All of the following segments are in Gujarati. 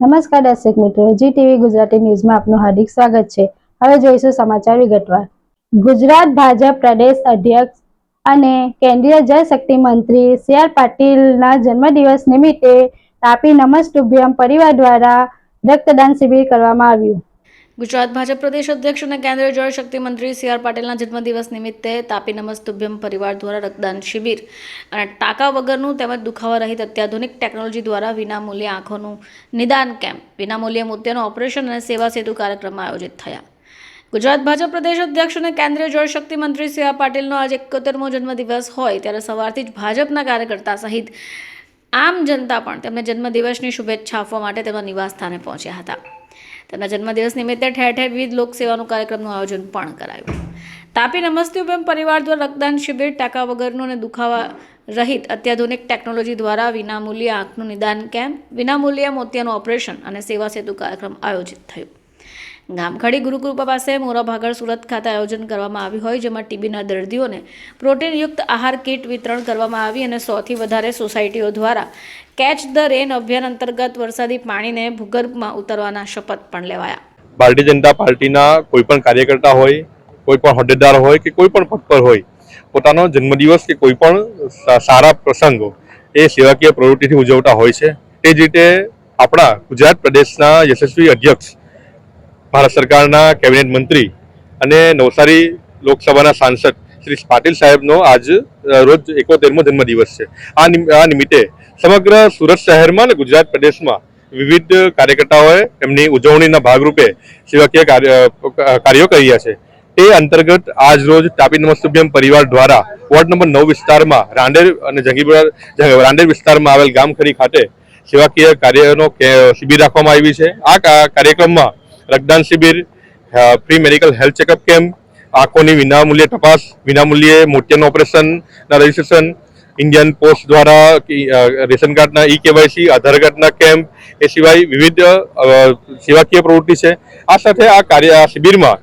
નમસ્કાર દર્શક મિત્રો જી ટીવી ગુજરાતી ન્યૂઝમાં આપનું હાર્દિક સ્વાગત છે. હવે જોઈશું સમાચાર વિગતવાર. ગુજરાત ભાજપ પ્રદેશ અધ્યક્ષ અને કેન્દ્રીય જળશક્તિ મંત્રી સી આર પાટીલના જન્મદિવસ નિમિત્તે તાપી નમસ્તુભ્યમ પરિવાર દ્વારા રક્તદાન શિબિર કરવામાં આવ્યું. ગુજરાત ભાજપ પ્રદેશ અધ્યક્ષ અને કેન્દ્રીય જળશક્તિ મંત્રી સી આર પાટીલના જન્મદિવસ નિમિત્તે તાપી નમસ્તુભ્યમ પરિવાર દ્વારા રક્તદાન શિબિર અને ટાંકા વગરનું તેમજ દુખાવા રહિત અત્યાધુનિક ટેકનોલોજી દ્વારા વિનામૂલ્યે આંખોનું નિદાન કેમ્પ. વિનામૂલ્યે મોતિયાનું ઓપરેશન અને સેવા સેતુ કાર્યક્રમમાં આયોજિત થયા. ગુજરાત ભાજપ પ્રદેશ અધ્યક્ષ અને કેન્દ્રીય જળશક્તિ મંત્રી સી આર પાટીલનો આજે એકોતેરમો જન્મદિવસ હોય ત્યારે સવારથી જ ભાજપના કાર્યકર્તા સહિત આમ જનતા પણ તેમને જન્મદિવસની શુભેચ્છા આપવા માટે તેમના નિવાસસ્થાને પહોંચ્યા હતા. તેમના જન્મદિવસ નિમિત્તે ઠેર ઠેર વિવિધ લોકસેવાનું કાર્યક્રમનું આયોજન પણ કરાયું. તાપી નમસ્તુભ્યમ પરિવાર દ્વારા રક્તદાન શિબિર ટાંકા વગરનું અને દુખાવા રહિત અત્યાધુનિક ટેકનોલોજી દ્વારા વિનામૂલ્યે આંખનું નિદાન કેમ્પ, વિનામૂલ્યે મોતિયાનું ઓપરેશન અને સેવા સેતુ કાર્યક્રમ આયોજિત થયું. ગામખડી ગુરુકૃપા પાસે મોરા સુરત ખાતે આયોજન કરવામાં આવ્યું હોય, જેમાં ટીબીના દર્દીઓને પ્રોટીનયુક્ત આહાર કીટ વિતરણ કરવામાં આવી અને સોથી વધારે સોસાયટીઓ દ્વારા કેચ ધ રેન અભિયાન અંતર્ગત વરસાદી પાણીને ભૂગર્ભમાં ઉતરવાના શપથ પણ લેવાયા. ભારતીય જનતા પાર્ટીના કોઈ પણ કાર્યકર્તા હોય, કોઈ પણ હોદ્દેદાર હોય કે કોઈ પણ પદ પર હોય, પોતાનો જન્મદિવસ કે કોઈ પણ સારા પ્રસંગો એ સેવાકીય પ્રવૃત્તિથી ઉજવતા હોય છે. તે જ રીતે આપણા ગુજરાત પ્રદેશના યશસ્વી અધ્યક્ષ ભારત સરકારના કેબિનેટ મંત્રી અને નવસારી લોકસભાના સાંસદ શ્રી પાટીલ સાહેબનો આજ રોજ એકોતેરમો જન્મદિવસ છે. આ નિમિત્તે સમગ્ર સુરત શહેરમાં અને ગુજરાત પ્રદેશમાં વિવિધ કાર્યકર્તાઓએ એમની ઉજવણીના ભાગરૂપે સેવાકીય કાર્ય કાર્યો છે. તે અંતર્ગત આજ રોજ તાપી નમસ્તુભ્યમ પરિવાર દ્વારા વોર્ડ નંબર નવ વિસ્તારમાં રાંડેર અને જંગીપુરા રાંડેર વિસ્તારમાં આવેલ ગામખરી ખાતે સેવાકીય કાર્યનો શિબિર રાખવામાં આવી છે. આ કાર્યક્રમમાં રક્તદાન શિબિર free medical health checkup camp, આંખોની વિનામૂલ્યે તપાસ, વિનામૂલ્યે મોતિયાનું ઓપરેશનના રજીસ્ટ્રેશન, ઇન્ડિયન પોસ્ટ દ્વારા રેશન કાર્ડના ઈ કેવાયસી, આધાર કાર્ડના કેમ્પ, એ સિવાય વિવિધ સેવાકીય પ્રવૃત્તિ છે. આ સાથે આ કાર્ય, આ શિબિરમાં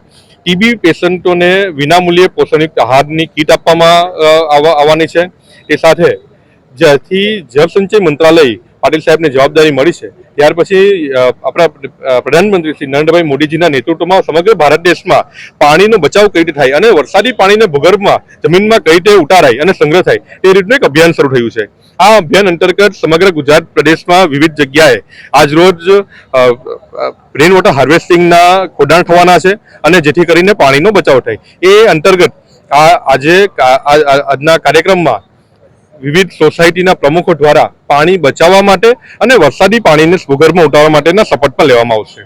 ટીબી પેશન્ટોને વિનામૂલ્યે પોષણયુક્ત આહારની કીટ આપવામાં આવવા- આવવાની છે. એ સાથે જ્યાંથી જળસંચય મંત્રાલય પાટીલ સાહેબને જવાબદારી મળી છે. ત્યાર પછી આપણા પ્રધાનમંત્રી શ્રી નરેન્દ્રભાઈ મોદીજીના નેતૃત્વમાં સમગ્ર ભારત દેશમાં પાણીનો બચાવ કઈ રીતે થાય અને વરસાદી પાણીને ભૂગર્ભમાં જમીનમાં કઈ રીતે ઉતારાય અને સંગ્રહ થાય, તે રીતનું એક અભિયાન શરૂ થયું છે. આ અભિયાન અંતર્ગત સમગ્ર ગુજરાત પ્રદેશમાં વિવિધ જગ્યાએ આજરોજ રેન વોટર હાર્વેસ્ટિંગના ખોડાણ થવાના છે અને જેથી કરીને પાણીનો બચાવ થાય. એ અંતર્ગત આ, આજે આજના કાર્યક્રમમાં વિવિધ સોસાયટીના પ્રમુખો દ્વારા પાણી બચાવવા માટે અને વરસાદી પાણીને ભૂગર્ભમાં ઉતારવા માટેના શપથ પણ લેવામાં આવશે.